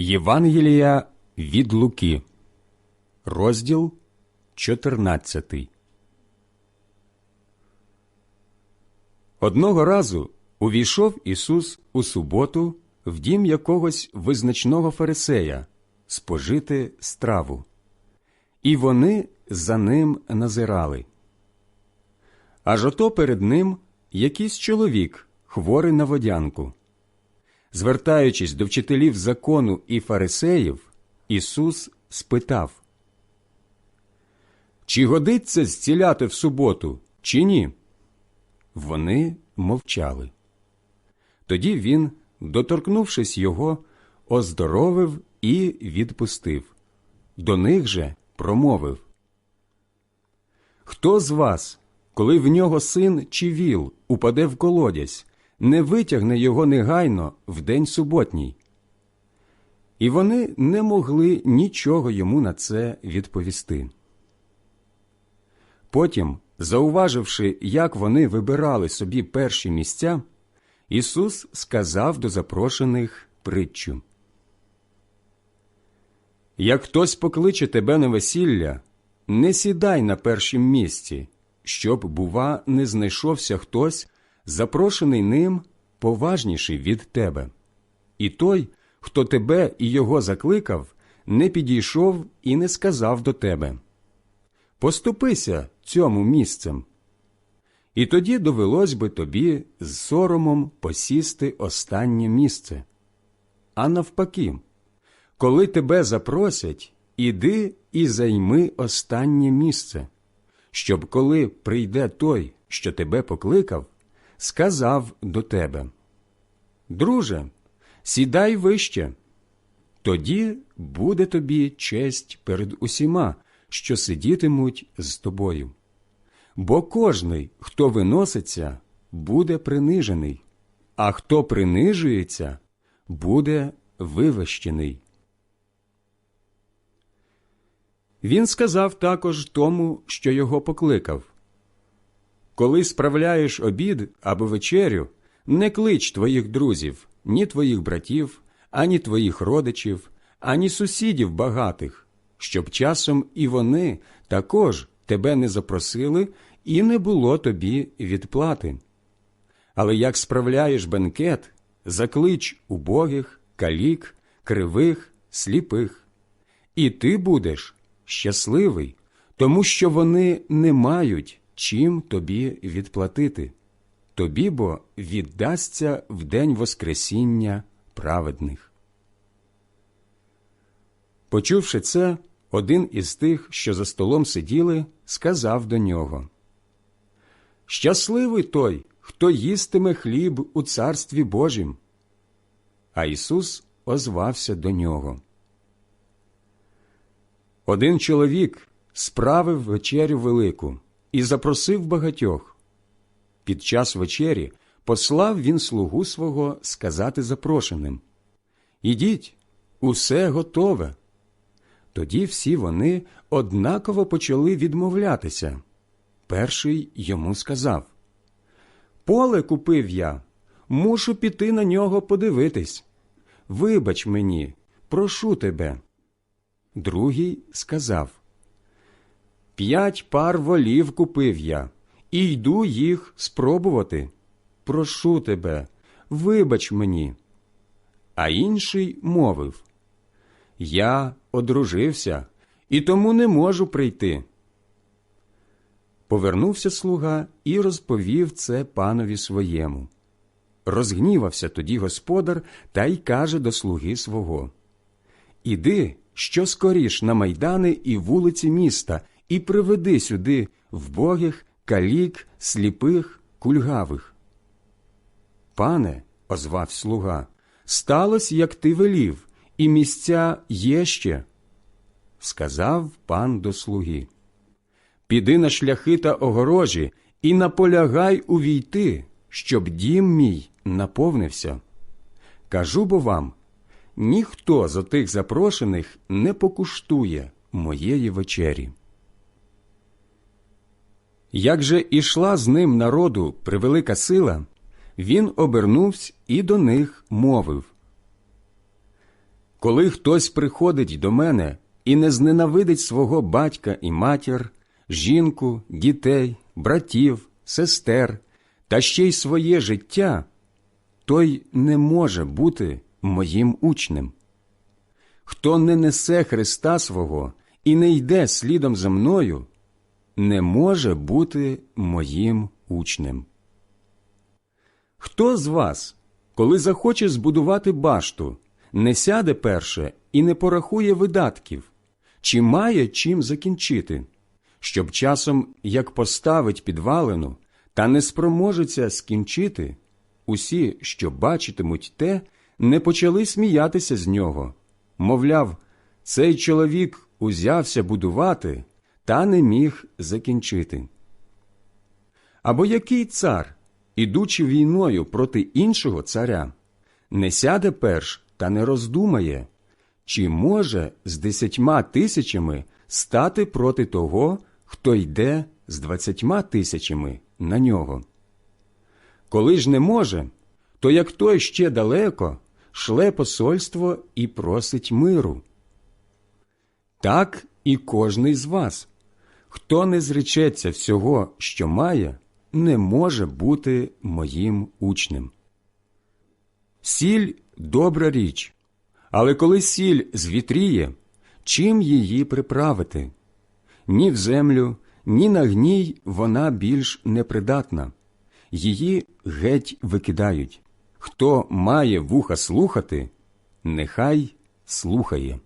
Євангелія від Луки, розділ 14. Одного разу увійшов Ісус у суботу в дім якогось визначного фарисея спожити страву, і вони за ним назирали. Аж ото перед ним якийсь чоловік, хворий на водянку. Звертаючись до вчителів закону і фарисеїв, Ісус спитав, Чи годиться зціляти в суботу, чи ні? Вони мовчали. Тоді він, доторкнувшись його, оздоровив і відпустив. До них же промовив Хто з вас, коли в нього син чи віл упаде в колодязь, не витягне його негайно в день суботній. І вони не могли нічого йому на це відповісти. Потім, зауваживши, як вони вибирали собі перші місця, Ісус сказав до запрошених притчу. Як хтось покличе тебе на весілля, не сідай на першім місці, щоб, бува, не знайшовся хтось, запрошений ним поважніший від тебе. І той, хто тебе і його закликав, не підійшов і не сказав до тебе Поступися цьому місцем. І тоді довелось би тобі з соромом посісти останнє місце. А навпаки, коли тебе запросять, іди і займи останнє місце, щоб коли прийде той, що тебе покликав, сказав до тебе Друже, сідай вище, тоді буде тобі честь перед усіма, що сидітимуть з тобою. Бо кожний, хто виноситься, буде принижений, а хто принижується, буде вивищений. Він сказав також тому, що його покликав Коли справляєш обід або вечерю, не клич твоїх друзів, ні твоїх братів, ані твоїх родичів, ані сусідів багатих, щоб часом і вони також тебе не запросили і не було тобі відплати. Але як справляєш бенкет, заклич убогих, калік, кривих, сліпих, і ти будеш щасливий, тому що вони не мають чим тобі відплатити. Тобі бо віддасться в день Воскресіння праведних. Почувши це, один із тих, що за столом сиділи, сказав до нього Щасливий той, хто їстиме хліб у царстві Божім. А Ісус озвався до нього. Один чоловік справив вечерю велику і запросив багатьох. Під час вечері послав він слугу свого сказати запрошеним Ідіть, усе готове. Тоді всі вони однаково почали відмовлятися. Перший йому сказав Поле купив я, мушу піти на нього подивитись. Вибач мені, прошу тебе. Другий сказав П'ять пар волів купив я, і йду їх спробувати. Прошу тебе, вибач мені. А інший мовив Я одружився і тому не можу прийти. Повернувся слуга і розповів це панові своєму. Розгнівався тоді господар та й каже до слуги свого Іди, що скоріш на майдани і вулиці міста, і приведи сюди вбогих, калік, сліпих, кульгавих. Пане, озвав слуга, сталося, як ти велів, і місця є ще. Сказав пан до слуги Піди на шляхи та огорожі і наполягай увійти, щоб дім мій наповнився. Кажу бо вам ніхто з отих запрошених не покуштує моєї вечері. Як же ішла з ним народу превелика сила, він обернувся і до них мовив Коли хтось приходить до мене і не зненавидить свого батька і матір, жінку, дітей, братів, сестер та ще й своє життя, той не може бути моїм учнем. Хто не несе Христа свого і не йде слідом за мною, не може бути моїм учнем. Хто з вас, коли захоче збудувати башту, не сяде перше і не порахує видатків, чи має чим закінчити, щоб часом, як поставить підвалину, та не спроможеться скінчити, усі, що бачитимуть те, не почали сміятися з нього, мовляв, цей чоловік узявся будувати та не міг закінчити. Або який цар, ідучи війною проти іншого царя, не сяде перш та не роздумає, чи може з десятьма тисячами стати проти того, хто йде з двадцятьма тисячами на нього. Коли ж не може, то як той ще далеко шле посольство і просить миру. Так і кожний з вас, хто не зречеться всього, що має, не може бути моїм учнем. Сіль добра річ, але коли сіль звітріє, чим її приправити? Ні в землю, ні на гній вона більш непридатна, її геть викидають. Хто має вуха слухати, нехай слухає.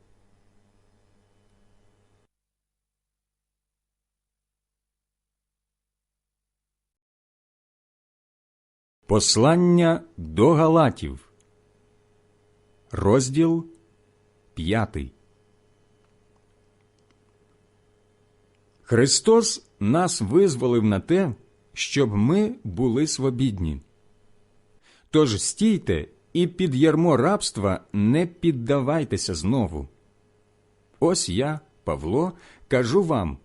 Послання до Галатів, розділ п'ятий. Христос нас визволив на те, щоб ми були свобідні. Тож стійте і під ярмо рабства не піддавайтеся знову. Ось я, Павло, кажу вам,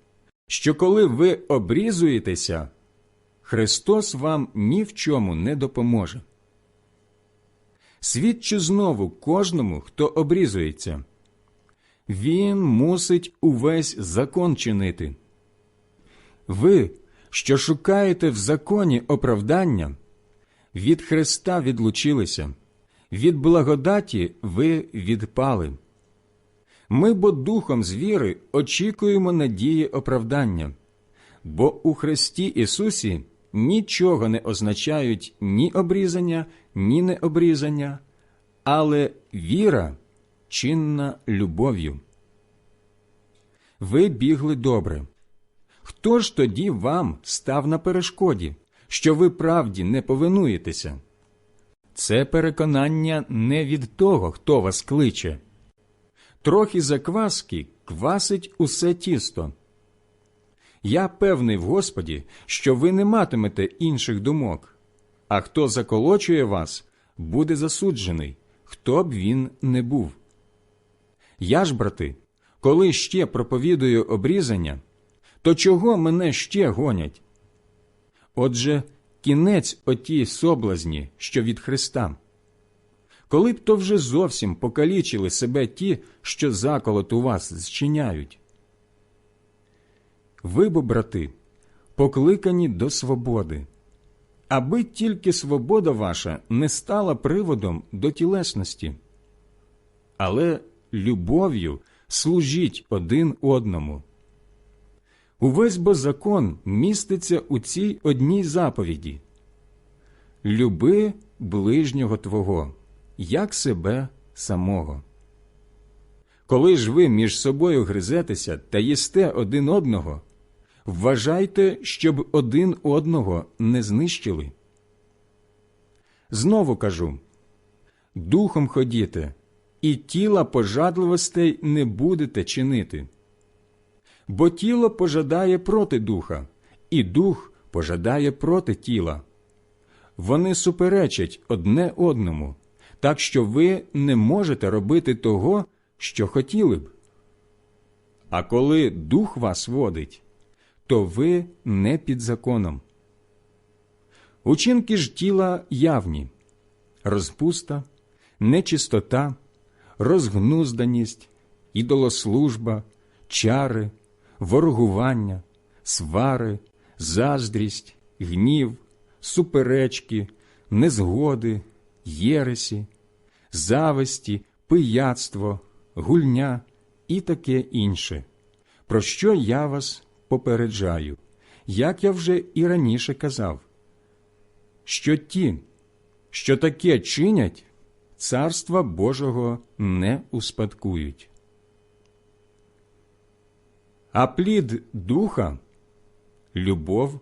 що коли ви обрізуєтеся, Христос вам ні в чому не допоможе. Свідчу знову кожному, хто обрізується. Він мусить увесь закон чинити. Ви, що шукаєте в законі оправдання, від Христа відлучилися, від благодаті ви відпали. Ми бо духом з віри очікуємо надії оправдання, бо у Христі Ісусі нічого не означають ні обрізання, ні необрізання, але віра чинна любов'ю. Ви бігли добре. Хто ж тоді вам став на перешкоді, що ви правді не повинуєтеся? Це переконання не від того, хто вас кличе. Трохи закваски квасить усе тісто. Я певний в Господі, що ви не матимете інших думок, а хто заколочує вас, буде засуджений, хто б він не був. Я ж, брати, коли ще проповідую обрізання, то чого мене ще гонять? Отже, кінець отій соблазні, що від Христа. Коли б то вже зовсім покалічили себе ті, що заколот у вас зчиняють. Ви бо, брати, покликані до свободи, аби тільки свобода ваша не стала приводом до тілесності, але любов'ю служіть один одному. Увесь бо закон міститься у цій одній заповіді Люби ближнього Твого, як себе самого. Коли ж ви між собою гризетеся та їсте один одного, вважайте, щоб один одного не знищили. Знову кажу духом ходіте, і тіла пожадливостей не будете чинити. Бо тіло пожадає проти духа, і дух пожадає проти тіла. Вони суперечать одне одному, так що ви не можете робити того, що хотіли б. А коли дух вас водить, то ви не під законом. Учинки ж тіла явні розпуста, нечистота, розгнузданість, ідолослужба, чари, ворогування, свари, заздрість, гнів, суперечки, незгоди, єресі, зависті, пияцтво, гульня і таке інше, про що я вас попереджаю, як я вже і раніше казав, що ті, що таке чинять, царства Божого не успадкують. А плід духа любов,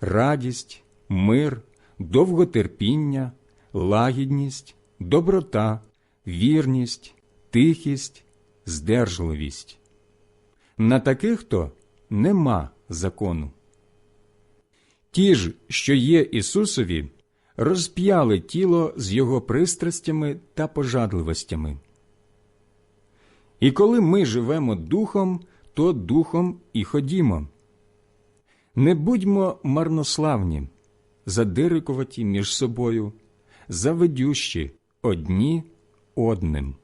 радість, мир, довготерпіння, лагідність, доброта, вірність, тихість, здержливість. На таких то нема закону. Ті ж, що є Ісусові, розп'яли тіло з його пристрастями та пожадливостями. І коли ми живемо духом, то духом і ходімо. Не будьмо марнославні, задирикуваті між собою, заведющі одні одним.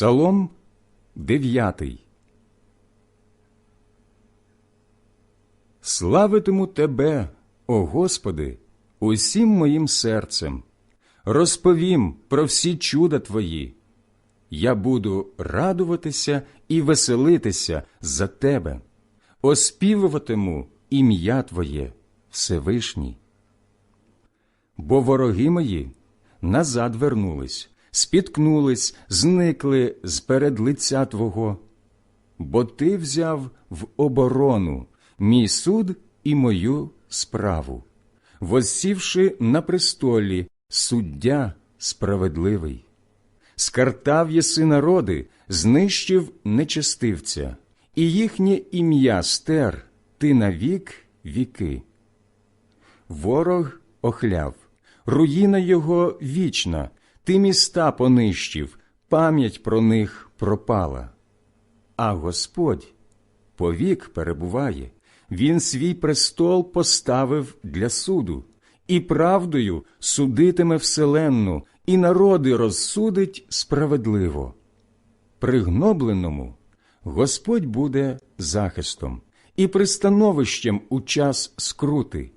Псалом дев'ятий Славитиму Тебе, о Господи, усім моїм серцем, розповім про всі чуда Твої. Я буду радуватися і веселитися за Тебе, оспівуватиму ім'я Твоє Всевишній. Бо вороги мої назад вернулись, спіткнулись, зникли з перед лиця Твого, бо Ти взяв в оборону мій суд і мою справу, воссівши на престолі суддя справедливий. Скартав єси народи, знищив нечестивця, і їхнє ім'я стер ти навік віки. Ворог охляв, руїна його вічна, ти міста понищив, пам'ять про них пропала. А Господь повік перебуває, Він свій престол поставив для суду, і правдою судитиме вселенну, і народи розсудить справедливо. Пригнобленому Господь буде захистом і пристановищем у час скрути,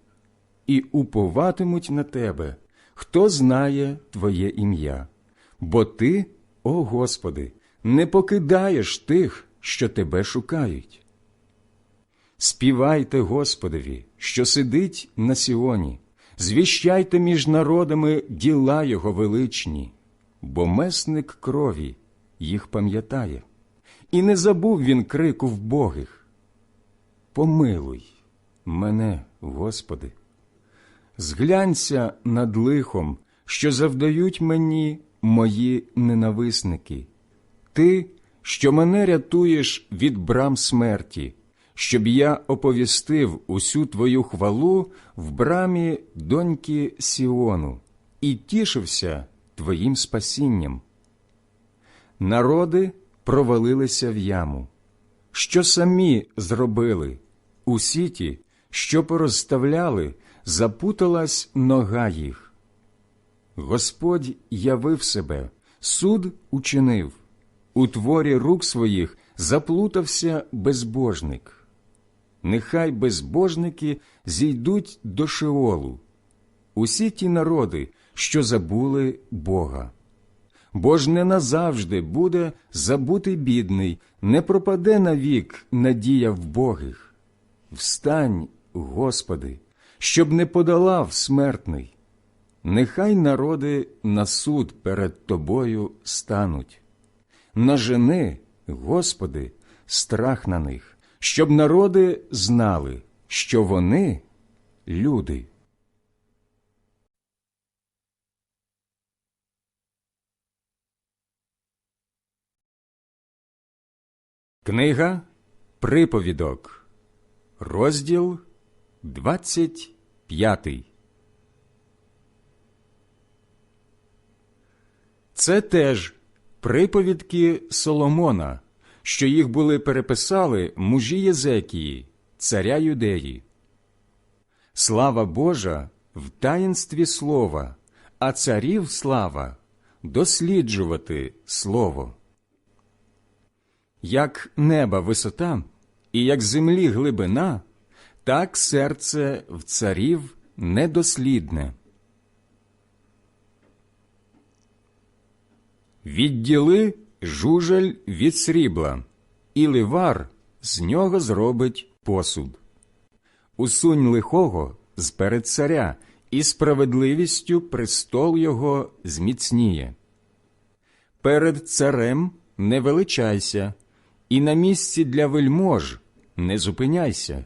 і уповатимуть на тебе, хто знає Твоє ім'я, бо Ти, о Господи, не покидаєш тих, що тебе шукають. Співайте Господові, що сидить на Сіоні, звіщайте між народами діла Його величні, бо месник крові їх пам'ятає, і не забув він крику вбогих. Помилуй мене, Господи, зглянься над лихом, що завдають мені мої ненависники, Ти, що мене рятуєш від брам смерті щоб я оповістив усю твою хвалу в брамі доньки Сіону і тішився твоїм спасінням. Народи провалилися в яму, що самі зробили, у сіті, що порозставляли, запуталась нога їх. Господь явив себе, суд учинив, у творі рук своїх заплутався безбожник нехай безбожники зійдуть до Шеолу, усі ті народи, що забули Бога. Бо ж не назавжди буде забутий бідний, не пропаде навік надія богих. Встань, Господи, щоб не подолав смертний. Нехай народи на суд перед Тобою стануть. Нажени, Господи, страх на них щоб народи знали, що вони люди. Книга Приповідок, розділ 25. Це теж приповідки Соломона, що їх були переписали мужі Єзекії, царя Юдеї, Слава Божа в таїнстві слова, а царів слава досліджувати слово. Як неба висота і як землі глибина, так серце в царів недослідне. Відділи жужель від срібла, і ливар з нього зробить посуд. Усунь лихого з перед царя, і справедливістю престол його зміцніє. Перед царем не величайся, і на місці для вельмож не зупиняйся,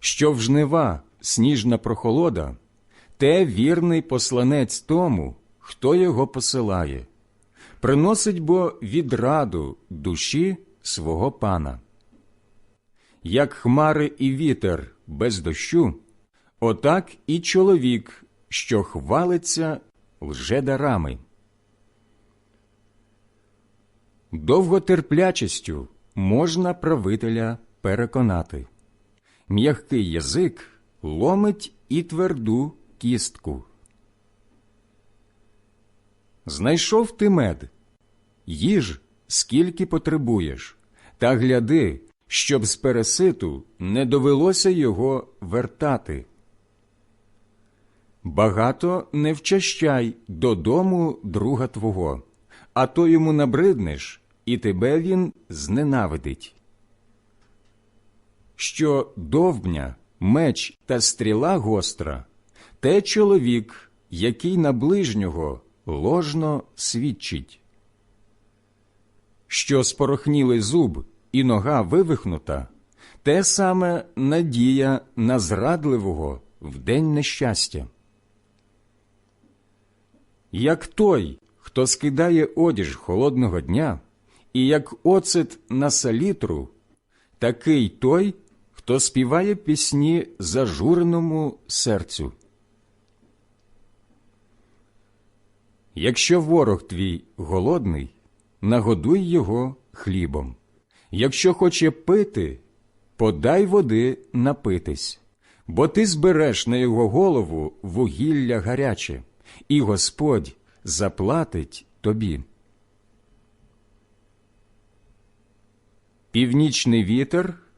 Що в жнива сніжна прохолода, те вірний посланець тому, хто його посилає, приносить бо відраду душі свого пана. Як хмари і вітер без дощу, отак і чоловік, що хвалиться лжедарами. Довготерплячістю можна правителя переконати. М'який язик ломить і тверду кістку. Знайшов ти мед, їж, скільки потребуєш, та гляди, щоб з переситу не довелося його вертати. Багато не вчащай додому друга твого, а то йому набриднеш, і тебе він зненавидить. Що довбня, меч та стріла гостра, те чоловік, який на ближнього ложно свідчить. Що спорохнілий зуб і нога вивихнута, те саме надія на зрадливого в день нещастя. Як той, хто скидає одіж холодного дня, і як оцет на салітру, такий той, хто співає пісні зажуреному серцю. Якщо ворог твій голодний, нагодуй його хлібом. Якщо хоче пити, подай води напитись, бо ти збереш на його голову вугілля гаряче, і Господь заплатить тобі. Північний вітер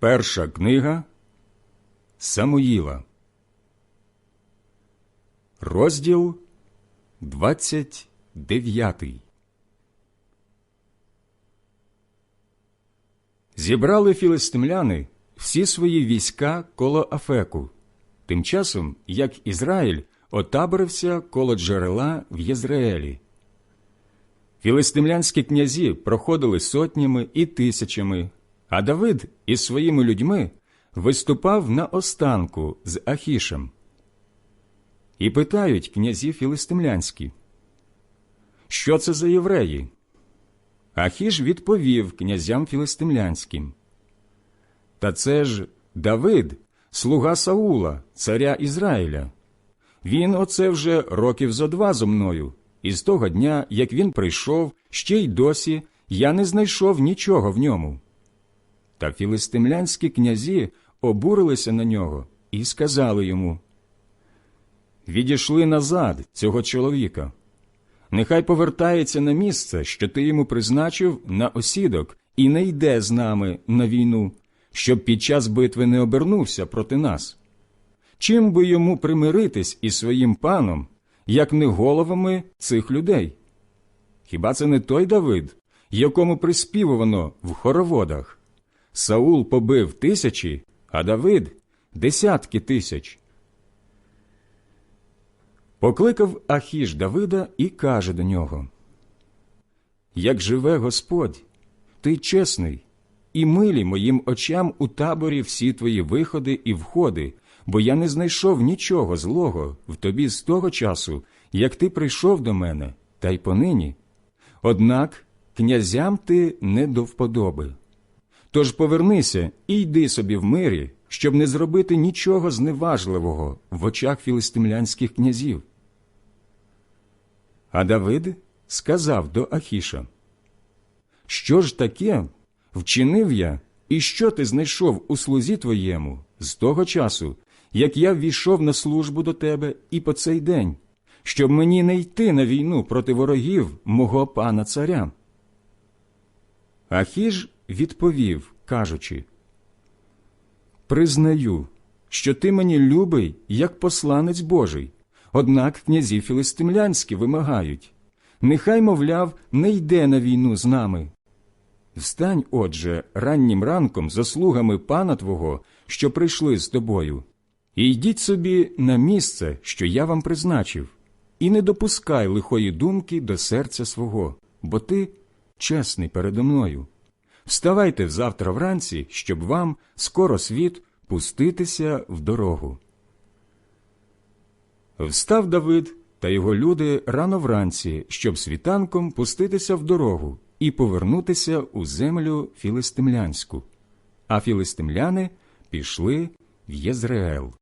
Перша книга Самуїла, розділ 29 Зібрали філистимляни всі свої війська коло Афеку, тим часом як Ізраїль отаборився коло джерела в Єзраїлі. Філистимлянські князі проходили сотнями і тисячами, а Давид із своїми людьми виступав на останку з Ахішем. І питають князі філистимлянські, що це за євреї? Ахіш відповів князям філистимлянським. Та це ж Давид, слуга Саула, царя Ізраїля. Він оце вже років зо два зо мною, і з того дня, як він прийшов, ще й досі я не знайшов нічого в ньому. Та філистимлянські князі обурилися на нього і сказали йому Відійшли назад цього чоловіка. Нехай повертається на місце, що ти йому призначив на осідок, і не йде з нами на війну, щоб під час битви не обернувся проти нас. Чим би йому примиритись із своїм паном, як не головами цих людей? Хіба це не той Давид, якому приспівувано в хороводах? Саул побив тисячі, а Давид десятки тисяч. Покликав Ахіш Давида і каже до нього: Як живе Господь, ти чесний, і милі моїм очам у таборі всі твої виходи і входи, бо я не знайшов нічого злого в тобі з того часу, як ти прийшов до мене, та й понині. Однак князям ти не до вподоби. Тож повернися і йди собі в мирі, щоб не зробити нічого зневажливого в очах філистимлянських князів. А Давид сказав до Ахіша, Що ж таке вчинив я, і що ти знайшов у слузі твоєму з того часу, як я ввійшов на службу до тебе і по цей день, щоб мені не йти на війну проти ворогів мого пана царя? Ахіж відповів, кажучи, Признаю, що ти мені любий, як посланець Божий. Однак князі філистимлянські вимагають нехай, мовляв, не йде на війну з нами. Встань, отже, раннім ранком за слугами пана твого, що прийшли з тобою, і йдіть собі на місце, що я вам призначив, і не допускай лихої думки до серця свого, бо ти чесний передо мною. Вставайте взавтра вранці, щоб вам скоро світ пуститися в дорогу. Встав Давид та його люди рано вранці, щоб світанком пуститися в дорогу і повернутися у землю філистимлянську. А філистимляни пішли в Єзреел.